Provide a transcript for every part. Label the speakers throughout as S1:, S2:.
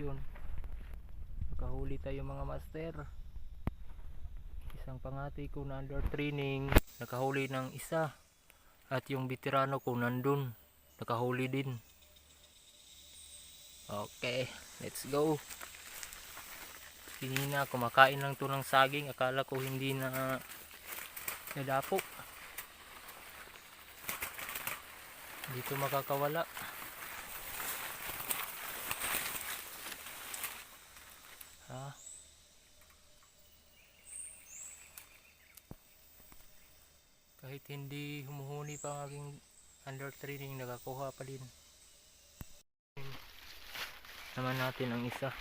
S1: yun. Nakahuli tayo mga master. Isang pangati ko na under training nakahuli ng isa. At yung veterano ko nandun nakahuli din. Okay let's go. Kanina kumakain lang to ng saging. Akala ko hindi na nadapo. Dito makakawala ha? Kahit hindi humuhuni pa ang aking under training nakakuha pa din. Naman natin ang isa.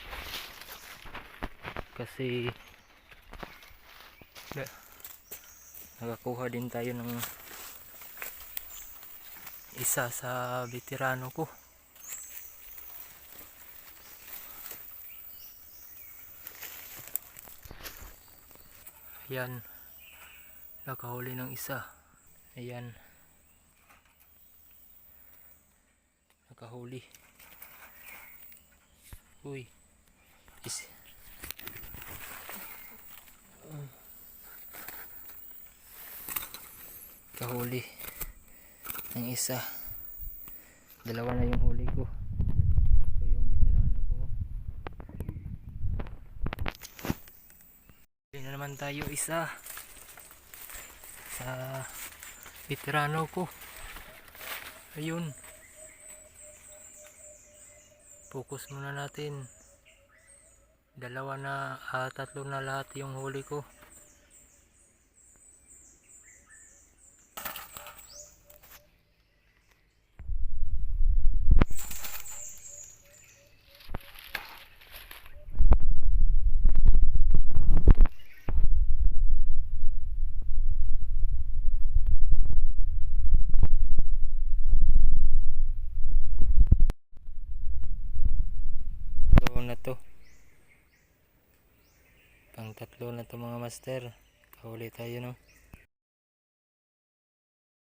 S1: Kasi na- nakakuha din tayo ng isa sa veterano ko ayan nakahuli ng isa. Ayan. Nakahuli. Uy. Is kahuli ng isa. Dalawa na yung huli ko ito yung veterano ko huli na naman tayo isa sa veterano ko. Ayun. Focus muna natin. Dalawa na ah, tatlo na lahat yung huli ko to. Pang tatlo na to mga master. Kahuli tayo no